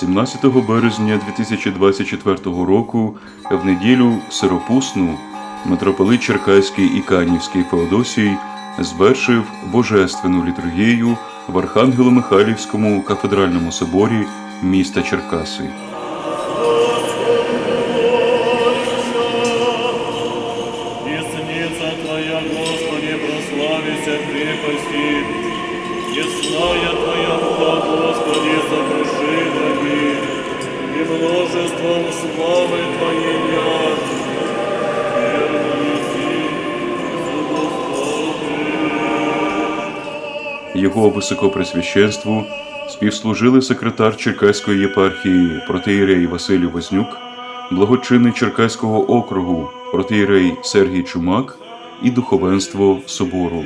17 березня 2024 року в неділю Сиропусну митрополит Черкаський і Канівський Феодосій звершив божественну літургію в Архангело-Михайлівському кафедральному соборі міста Черкаси. Господи, прославися крепости. Ясная Твоя Його високопресвященству співслужили секретар Черкаської єпархії протеєрей Василій Вознюк, благочинний Черкаського округу протеєрей Сергій Чумак і духовенство собору.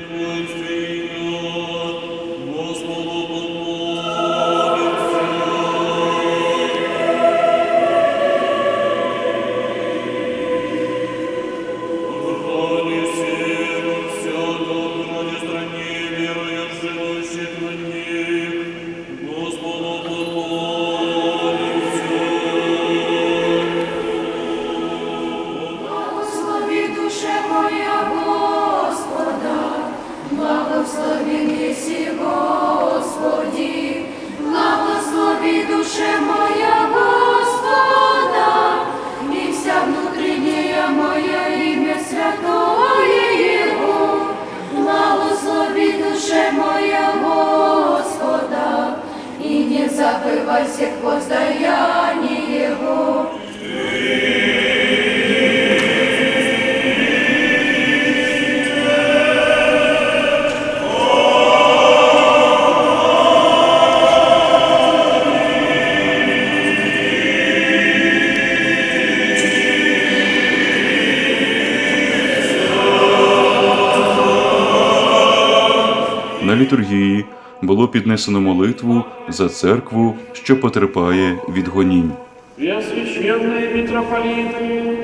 літургії було піднесено молитву за церкву, що потерпає від гонінь. Преосвященные митрополиты,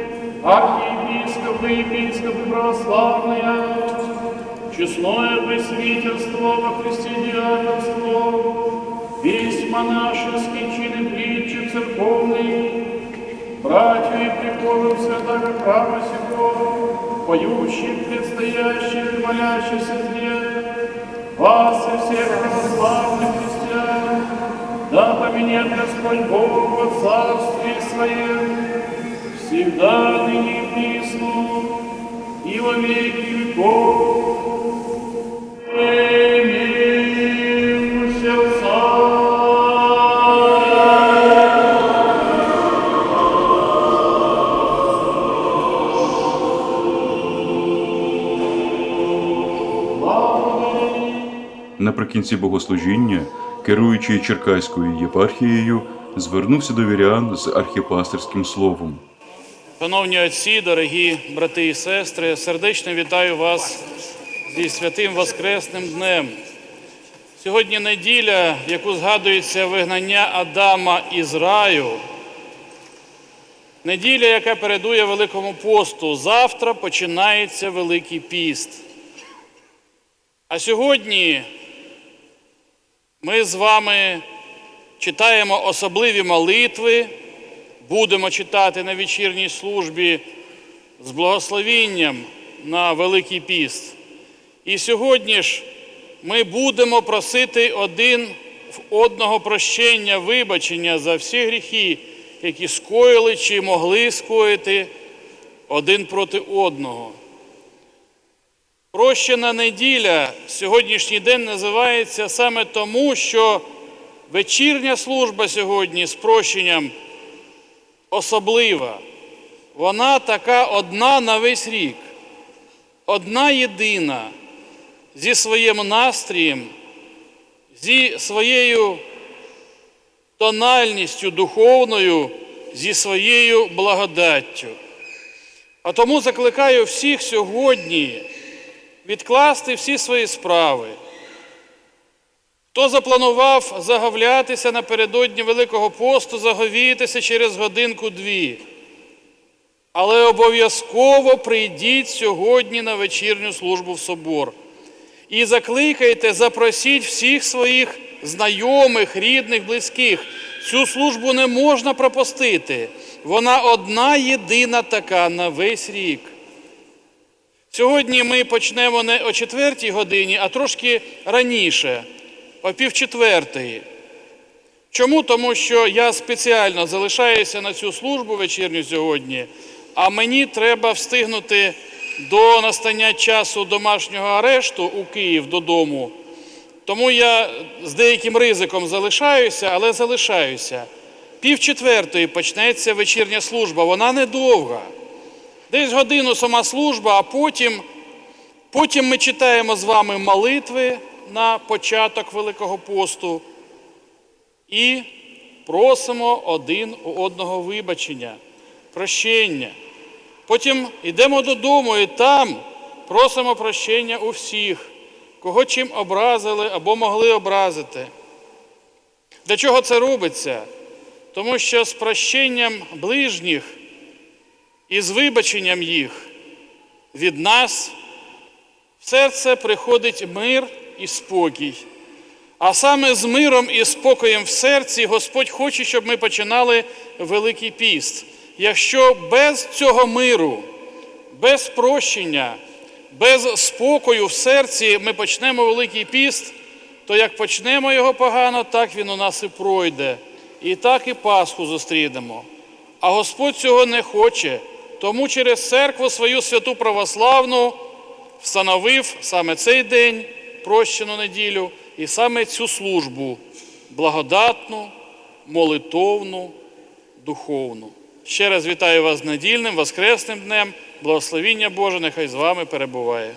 архиепископы, епископы православные, честное пресвитерство во Христе диаконство, весь монашеский чин и притчи церковный, братья и прихожим святого храма сего, поющих, предстоящих и молящихся здесь, вас и всех православных христиан, да поменят Господь Бог во Царстве Своем, всегда ныне и присно, и во веки веков. Наприкінці богослужіння, керуючий Черкаською єпархією, звернувся до вірян з архіпастерським словом. Шановні отці, дорогі брати і сестри, сердечно вітаю вас зі святим Воскресним днем. Сьогодні неділя, в яку згадується вигнання Адама із раю. Неділя, яка передує Великому посту. Завтра починається Великий піст. А сьогодні ми з вами читаємо особливі молитви будемо читати на вечірній службі з благословінням на Великий піст. І сьогодні ж ми будемо просити один в одного прощення, вибачення за всі гріхи, які скоїли чи могли скоїти один проти одного. Прощена неділя сьогоднішній день називається саме тому, що вечірня служба сьогодні з прощенням особлива. Вона така одна на весь рік, одна єдина зі своїм настроєм, зі своєю тональністю духовною, зі своєю благодаттю. А тому закликаю всіх сьогодні відкласти всі свої справи. Хто запланував заговлятися напередодні Великого посту, заговітися через годинку-дві. Але обов'язково прийдіть сьогодні на вечірню службу в собор. І закликайте, запросіть всіх своїх знайомих, рідних, близьких. Цю службу не можна пропустити. Вона одна єдина така на весь рік. Сьогодні ми почнемо не о четвертій годині, а трошки раніше, о півчетвертої. Чому? Тому що я спеціально залишаюся на цю службу вечірню сьогодні, а мені треба встигнути до настання часу домашнього арешту у Київ додому. Тому я з деяким ризиком залишаюся, але залишаюся. Пів четвертої почнеться вечірня служба, вона недовга. Десь годину сама служба, а потім, потім ми читаємо з вами молитви на початок Великого посту і просимо один у одного вибачення, прощення. Потім йдемо додому і там просимо прощення у всіх, кого чим образили або могли образити. Для чого це робиться? Тому що з прощенням ближніх і з вибаченням їх від нас в серце приходить мир і спокій. А саме з миром і спокоєм в серці Господь хоче, щоб ми починали Великий піст. Якщо без цього миру, без прощення, без спокою в серці ми почнемо Великий піст, то як почнемо його погано, так він у нас і пройде. І так і Пасху зустрінемо. А Господь цього не хоче, тому через церкву свою святу православну встановив саме цей день, прощену неділю, і саме цю службу благодатну, молитовну, духовну. Ще раз вітаю вас з недільним, воскресним днем. Благословіння Боже, нехай з вами перебуває.